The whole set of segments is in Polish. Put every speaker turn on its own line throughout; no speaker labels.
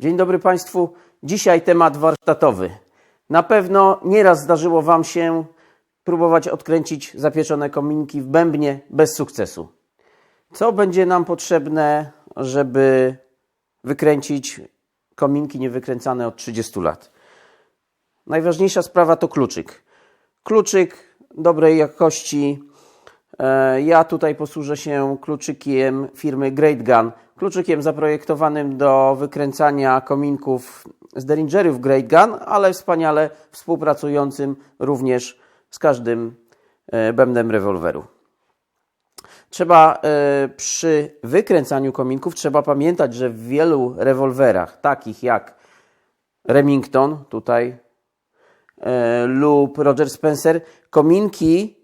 Dzień dobry Państwu. Dzisiaj temat warsztatowy. Na pewno nieraz zdarzyło Wam się próbować odkręcić zapieczone kominki w bębnie bez sukcesu. Co będzie nam potrzebne, żeby wykręcić kominki niewykręcane od 30 lat? Najważniejsza sprawa to kluczyk. Kluczyk dobrej jakości. E, Ja tutaj posłużę się kluczykiem firmy Great Gun. Kluczykiem zaprojektowanym do wykręcania kominków z Derringerów Great Gun, ale wspaniale współpracującym również z każdym e, bębnem rewolweru. Trzeba e, przy wykręcaniu kominków trzeba pamiętać, że w wielu rewolwerach, takich jak Remington, tutaj lub Roger Spencer, kominki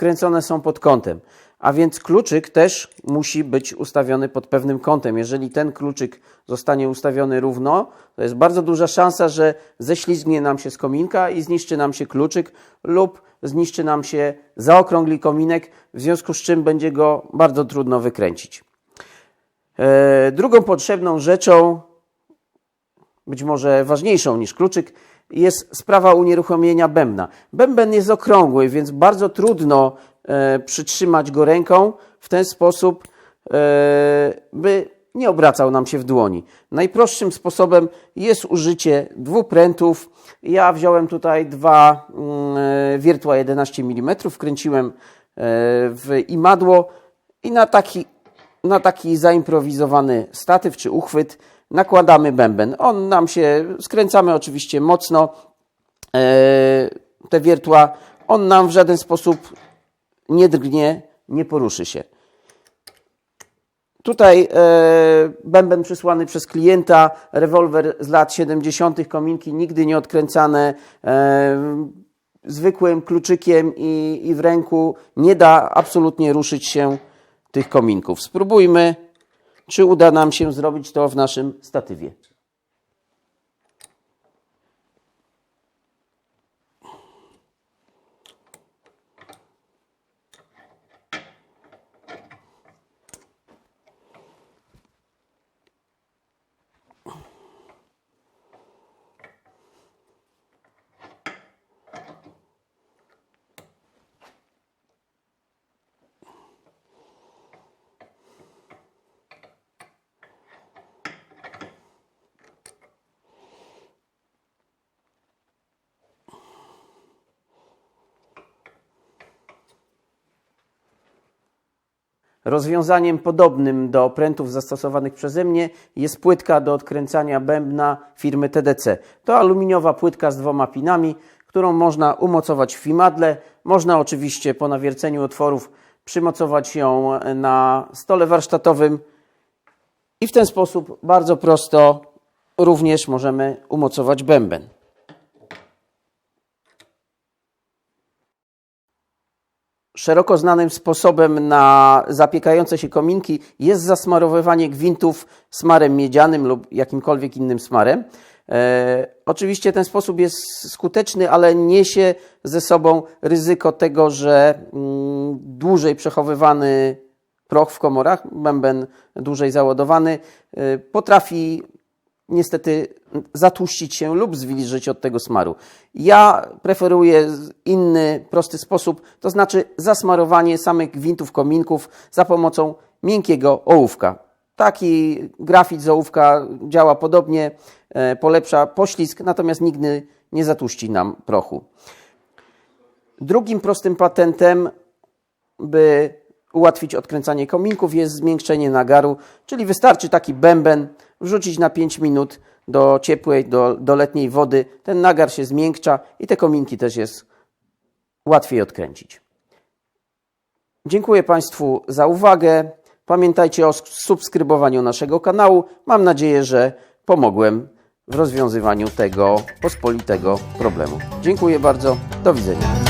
wkręcone są pod kątem. A więc kluczyk też musi być ustawiony pod pewnym kątem. Jeżeli ten kluczyk zostanie ustawiony równo, to jest bardzo duża szansa, że ześlizgnie nam się z kominka i zniszczy nam się kluczyk lub zniszczy nam się zaokrągli kominek, w związku z czym będzie go bardzo trudno wykręcić. E, drugą potrzebną rzeczą być może ważniejszą niż kluczyk, jest sprawa unieruchomienia bębna. Bęben jest okrągły, więc bardzo trudno e, przytrzymać go ręką w ten sposób, e, by nie obracał nam się w dłoni. Najprostszym sposobem jest użycie dwóch prętów. Ja wziąłem tutaj dwa mm, e, wiertła 11 mm, wkręciłem e, w imadło i na taki na taki zaimprowizowany statyw czy uchwyt nakładamy bęben. On nam się, skręcamy oczywiście mocno e, te wiertła, on nam w żaden sposób nie drgnie, nie poruszy się. Tutaj e, bęben przysłany przez klienta, rewolwer z lat 70., kominki nigdy nie odkręcane, e, zwykłym kluczykiem i, i w ręku nie da absolutnie ruszyć się tych kominków. Spróbujmy, czy uda nam się zrobić to w naszym statywie. Rozwiązaniem podobnym do prętów zastosowanych przeze mnie jest płytka do odkręcania bębna firmy TDC. To aluminiowa płytka z dwoma pinami, którą można umocować w imadle. Można oczywiście po nawierceniu otworów przymocować ją na stole warsztatowym i w ten sposób bardzo prosto również możemy umocować bęben. Szeroko znanym sposobem na zapiekające się kominki jest zasmarowywanie gwintów smarem miedzianym lub jakimkolwiek innym smarem. E, oczywiście ten sposób jest skuteczny, ale niesie ze sobą ryzyko tego, że mm, dłużej przechowywany proch w komorach, bęben dłużej załadowany, e, potrafi niestety zatłuścić się lub zwilżyć od tego smaru. Ja preferuję inny, prosty sposób, to znaczy zasmarowanie samych gwintów kominków za pomocą miękkiego ołówka. Taki grafit z ołówka działa podobnie, e, polepsza poślizg, natomiast nigdy nie zatłuści nam prochu. Drugim prostym patentem, by ułatwić odkręcanie kominków, jest zmiękczenie nagaru, czyli wystarczy taki bęben wrzucić na 5 minut do ciepłej, do, do letniej wody. Ten nagar się zmiękcza i te kominki też jest łatwiej odkręcić. Dziękuję Państwu za uwagę. Pamiętajcie o subskrybowaniu naszego kanału. Mam nadzieję, że pomogłem w rozwiązywaniu tego pospolitego problemu. Dziękuję bardzo. Do widzenia.